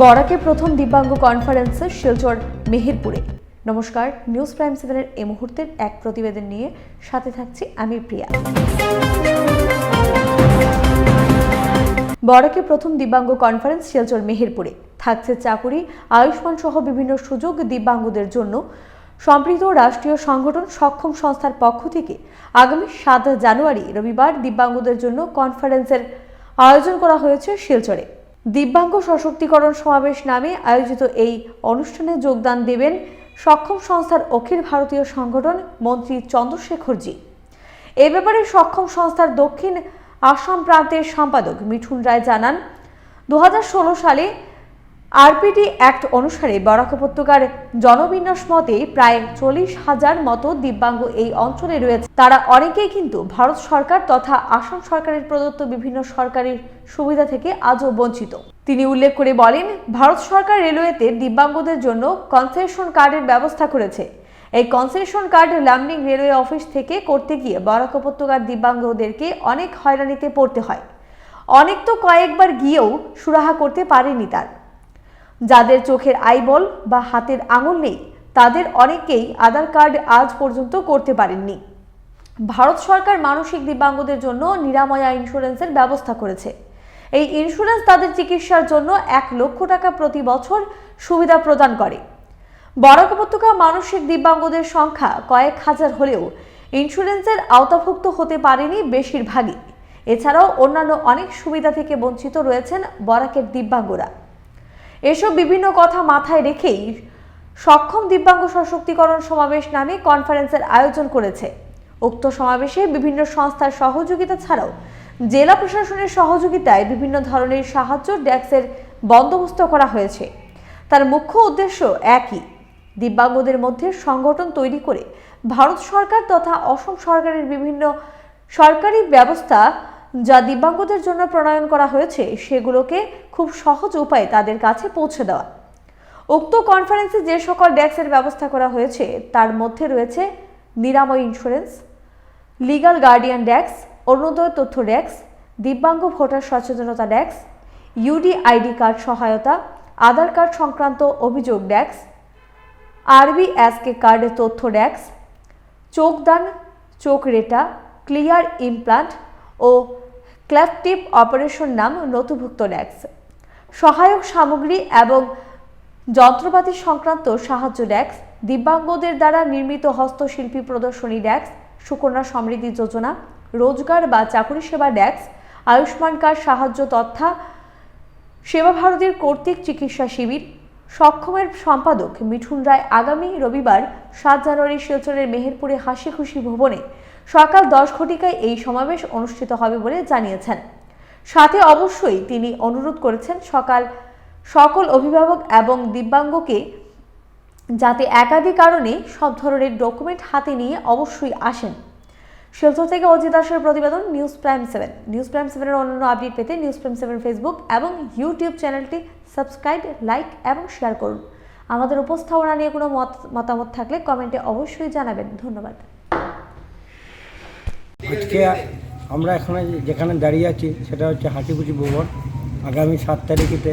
বরাকে প্রথম দিব্যাঙ্গ কনফারেন্সে শিলচর মেহেরপুরে। নমস্কার, নিউজ প্রাইম সেভেনের এই মুহূর্তের এক প্রতিবেদন নিয়ে সাথে থাকছি আমি প্রিয়া। বরাকে প্রথম দিব্যাঙ্গ কনফারেন্স শিলচর মেহেরপুরে। থাকছে চাকুরি আয়ুষ্মান সহ বিভিন্ন সুযোগ দিব্যাঙ্গদের জন্য। সম্পৃক্ত রাষ্ট্রীয় সংগঠন সক্ষম সংস্থার পক্ষ থেকে আগামী সাত জানুয়ারি রবিবার দিব্যাঙ্গদের জন্য কনফারেন্সের আয়োজন করা হয়েছে শিলচরে। দিব্যাঙ্গ সশক্তিকরণ সমাবেশ নামে আয়োজিত এই অনুষ্ঠানে যোগদান দেবেন সক্ষম সংস্থার অখিল ভারতীয় সংগঠন মন্ত্রী চন্দ্রশেখরজি। এ ব্যাপারে সক্ষম সংস্থার দক্ষিণ আসাম প্রান্তের সম্পাদক মিঠুন রায় জানান, দু হাজার ষোলো সালে আরপিটি অ্যাক্ট অনুসারে বরাক উপত্যকার জনবিন্যাস মতে প্রায় চল্লিশ হাজার মতো দিব্যাঙ্গ এই অঞ্চলে রয়েছে। তারা অনেকেই কিন্তু ভারত সরকার তথা আসাম সরকারের প্রদত্ত বিভিন্ন সরকারি সুবিধা থেকে আজও বঞ্চিত। তিনি উল্লেখ করে বলেন, ভারত সরকার রেলওয়েতে দিব্যাঙ্গদের জন্য কনসেশন কার্ডের ব্যবস্থা করেছে। এই concession card Lumding railway office থেকে করতে গিয়ে বরাক উপত্যকার দিব্যাঙ্গদেরকে অনেক হয়রানিতে পড়তে হয়। অনেক তো কয়েকবার গিয়েও সুরাহা করতে পারেনি তার। যাদের চোখের আইবল বা হাতের আঙুল নেই, তাদের অনেকেই আধার কার্ড আজ পর্যন্ত করতে পারেননি। ভারত সরকার মানসিক দিব্যাঙ্গদের জন্য নিরাময়া ইন্স্যুরেন্সের ব্যবস্থা করেছে। এই ইন্স্যুরেন্স তাদের চিকিৎসার জন্য এক লক্ষ টাকা প্রতি বছর সুবিধা প্রদান করে। বরাক উপত্যকা মানসিক দিব্যাঙ্গদের সংখ্যা কয়েক হাজার হলেও ইন্স্যুরেন্সের আওতাভুক্ত হতে পারেনি বেশিরভাগই। এছাড়াও অন্যান্য অনেক সুবিধা থেকে বঞ্চিত রয়েছেন বরাকের দিব্যাঙ্গরা। এসব বিভিন্ন কথা মাথায় রেখেই সক্ষম দিব্যাঙ্গ সশক্তিকরণ সমাবেশ নামে কনফারেন্সের আয়োজন করেছে। উক্ত সমাবেশে বিভিন্ন সংস্থার সহযোগিতা ছাড়াও জেলা প্রশাসনের সহযোগিতায় বিভিন্ন ধরনের সাহায্য ড্যাক্সের বন্দোবস্ত করা হয়েছে। তার মুখ্য উদ্দেশ্য একই, দিব্যাঙ্গদের মধ্যে সংগঠন তৈরি করে ভারত সরকার তথা অসম সরকারের বিভিন্ন সরকারি ব্যবস্থা যা দিব্যাঙ্গদের জন্য প্রণয়ন করা হয়েছে, সেগুলোকে খুব সহজ উপায়ে তাদের কাছে পৌঁছে দেওয়া। উক্ত কনফারেন্সে যে সকল ডেস্কের ব্যবস্থা করা হয়েছে, তার মধ্যে রয়েছে Niramaya insurance legal guardian desk Orunodoi তথ্য ডেস্ক দিব্যাঙ্গ ভোটার সচেতনতা ডেস্ক ইউডি আইডি কার্ড সহায়তা, আধার কার্ড সংক্রান্ত অভিযোগ ডেস্ক আরবিএসকে কার্ডের তথ্য ডেস্ক চোখদান, চোখ রেটা ক্লিয়ার ইমপ্লান্ট ও ক্ল্যাপটিপ অপারেশন নাম নথিভুক্ত ডেস্ক সহায়ক সামগ্রী এবং যন্ত্রপাতি সংক্রান্ত সাহায্য ডেস্ক দিব্যাঙ্গদের দ্বারা নির্মিত হস্তশিল্পী প্রদর্শনী ডেস্ক সুকন্যা সমৃদ্ধি যোজনা, রোজগার বা চাকুরি সেবা ডেস্ক আয়ুষ্মান কার্ড সাহায্য তথা সেবা ভারতীর কর্তৃক চিকিৎসা শিবির। সক্ষমের সম্পাদক মিঠুন রায় আগামী রবিবার সাত জানুয়ারি শিলচরের মেহেরপুরে হাসি খুশি ভবনে সকাল দশ ঘটিকায় এই সমাবেশ অনুষ্ঠিত হবে বলে জানিয়েছেন। সাথে অবশ্যই তিনি অনুরোধ করেছেন সকাল সকল অভিভাবক এবং দিব্যাঙ্গকে যাতে একাধিক কারণে সব ধরনের ডকুমেন্ট হাতে নিয়ে অবশ্যই আসেন। শিলচর থেকে অজিত দাসের প্রতিবেদন, news prime seven. News prime সেভেনের অন্যান্য আপডেট পেতে নিউজ প্রাইম সেভেন ফেসবুক এবং ইউটিউব চ্যানেলটি সাবস্ক্রাইব, লাইক এবং শেয়ার করুন। আমাদের উপস্থাপনা নিয়ে কোনো মত, মতামত থাকলে কমেন্টে অবশ্যই জানাবেন। ধন্যবাদ। আজকে আমরা এখানে যেখানে দাঁড়িয়ে আছি সেটা হচ্ছে হাটিপুচি ভবন। আগামী সাত তারিখেতে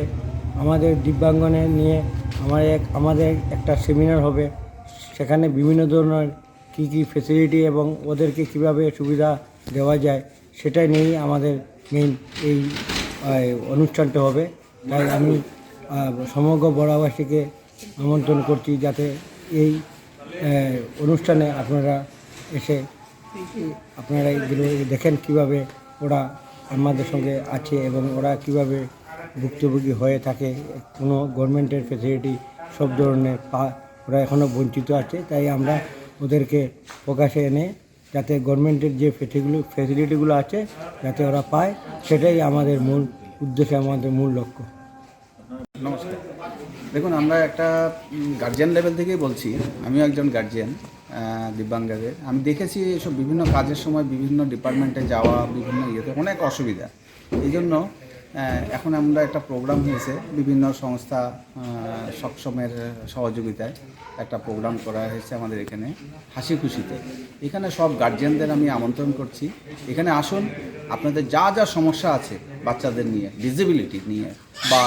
আমাদের দিব্যাঙ্গনে নিয়ে আমার এক, আমাদের একটা সেমিনার হবে। সেখানে বিভিন্ন ধরনের কী কী ফেসিলিটি এবং ওদেরকে কীভাবে সুবিধা দেওয়া যায় সেটাই নিয়েই আমাদের মেইন এই অনুষ্ঠানটা হবে। তাই আমি সমগ্র বড়াবাসীকে আমন্ত্রণ করছি যাতে এই অনুষ্ঠানে আপনারা এসে আপনারা এগুলো দেখেন কীভাবে ওরা আমাদের সঙ্গে আছে এবং ওরা কীভাবে ভুক্তভোগী হয়ে থাকে। কোনো গভর্নমেন্টের ফেসিলিটি সব ধরনের পা, ওরা এখনও বঞ্চিত আছে। তাই আমরা ওদেরকে প্রকাশে এনে যাতে গভর্নমেন্টের যে ফেসিলিটিগুলো ফেসিলিটিগুলো আছে যাতে ওরা পায়, সেটাই আমাদের মূল উদ্দেশ্য, আমাদের মূল লক্ষ্য। নমস্কার। দেখুন, আমরা একটা গার্জিয়ান লেভেল থেকেই বলছি। আমিও একজন গার্জিয়ান দিব্যাঙ্গদের। আমি দেখেছি এসব বিভিন্ন কাজের সময় বিভিন্ন ডিপার্টমেন্টে যাওয়া, বিভিন্ন ইয়েতে অনেক অসুবিধা। এই জন্য এখন আমরা একটা প্রোগ্রাম হয়েছে, বিভিন্ন সংস্থা সক্ষমের সহযোগিতায় একটা প্রোগ্রাম করা হয়েছে আমাদের এখানে, হাসি খুশিতে। এখানে সব গার্জিয়ানদের আমি আমন্ত্রণ করছি। এখানে আসুন, আপনাদের যা যা সমস্যা আছে বাচ্চাদের নিয়ে ডিসেবিলিটি নিয়ে, বা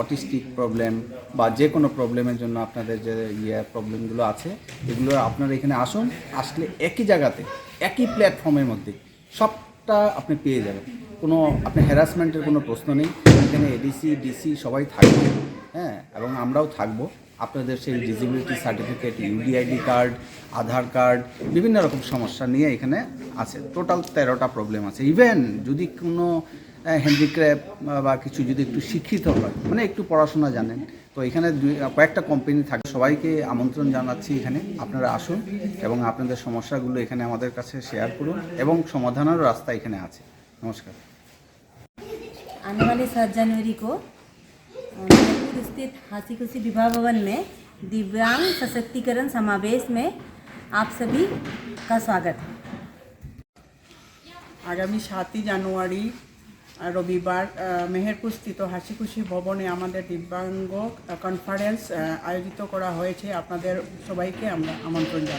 অটিস্টিক প্রবলেম বা যে কোনো প্রবলেমের জন্য আপনাদের যে ইয়ে প্রবলেমগুলো আছে, এগুলো আপনারা এখানে আসুন, আসলে একই জায়গাতে, একই প্ল্যাটফর্মের মধ্যে সবটা আপনি পেয়ে যাবেন। কোনো আপনি হ্যারাসমেন্টের কোনো প্রশ্ন নেই। এখানে এডিসি ডিসি সবাই থাকবে হ্যাঁ? এবং আমরাও থাকব। আপনাদের সেই disability certificate UDID card Aadhaar card বিভিন্ন রকম সমস্যা নিয়ে এখানে আছে। টোটাল তেরোটা প্রবলেম আছে। ইভেন যদি কোনো হ্যান্ডিক্রাফট বা কিছু যদি একটু শিক্ষিত হয় মানে একটু পড়াশোনা জানেন, তো এখানে কয়েকটা কোম্পানি থাকে। সবাইকে আমন্ত্রণ জানাচ্ছি এখানে। আপনারা আসুন এবং আপনাদের সমস্যাগুলো এখানে আমাদের কাছে শেয়ার করুন এবং সমাধানেরও রাস্তা এখানে আছে। নমস্কার। आने वाले सात जनवरी को अ, नागपुर स्थित हंसी खुशी विवाह भवन में दिव्यांग सशक्तिकरण समावेश में आप सभी का स्वागत है আগামী সাতই জানুয়ারি আহ, রবিবার আহ, মেহেরপুরস্থিত হাসিখুশি ভবনে আমাদের দিব্যাঙ্গ কনফারেন্স আহ, আয়োজিত করা হয়েছে আপনাদের সবাইকে আমরা আমন্ত্রণ জানাই